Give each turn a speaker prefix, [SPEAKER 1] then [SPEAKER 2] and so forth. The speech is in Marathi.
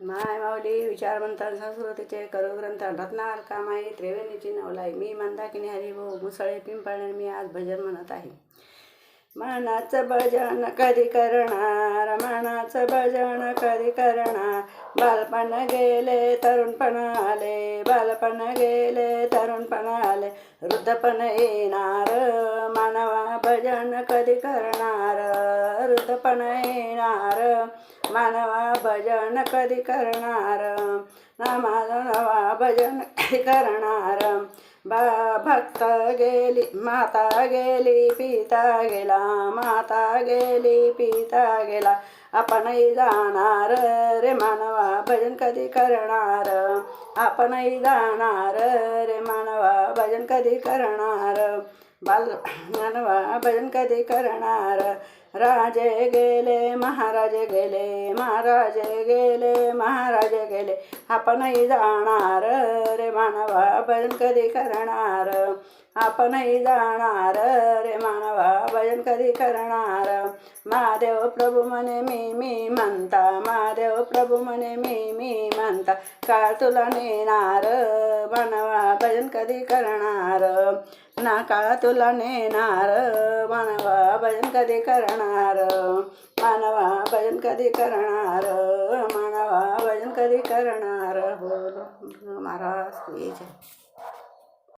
[SPEAKER 1] माय माऊली विचारवंत संस्कृतीचे करुग्रंथ रत्नार कामाई त्रिवेणीची नवलाई. मी मंदाकिनी हरिभाऊ मुसळे पिंपळणे मी आज भजन म्हणत आहे. मनाचं भजन कधी करणार? मनाचं भजन कधी करणार? बालपण गेले तरुणपण आले. बालपण गेले तरुणपण आले. वृद्धपण येणार. मानवा भजन कधी करणार? पण येणार. मानवा भजन कधी करणार? नामानवा भजन कधी करणार? बा भक्त गेली माता गेली पिता गेला माता गेली पिता गेला. आपणही जाणार रे मानवा भजन कधी करणार? आपणही जाणार रे मानवा भजन कधी करणार? बाल मानवा भजन कधी करणार? राजे गेले महाराजे गेले महाराजे गेले महाराजे गेले. आपणही जाणार रे मानवा भजन कधी करणार? आपणही जाणार रे मानवा भजन कधी करणार? महादेव प्रभू म्हणे मी मी म्हणता. महादेव प्रभू म्हणे मी मी म्हणता. काळ तुला नेणार? मानवा भजन कधी करणार? ना काळ तुला नेणार? मानवा भजन कधी करणार? मानवा भजन कधी करणार? मानवा भजन कधी करणार? बोल महाराज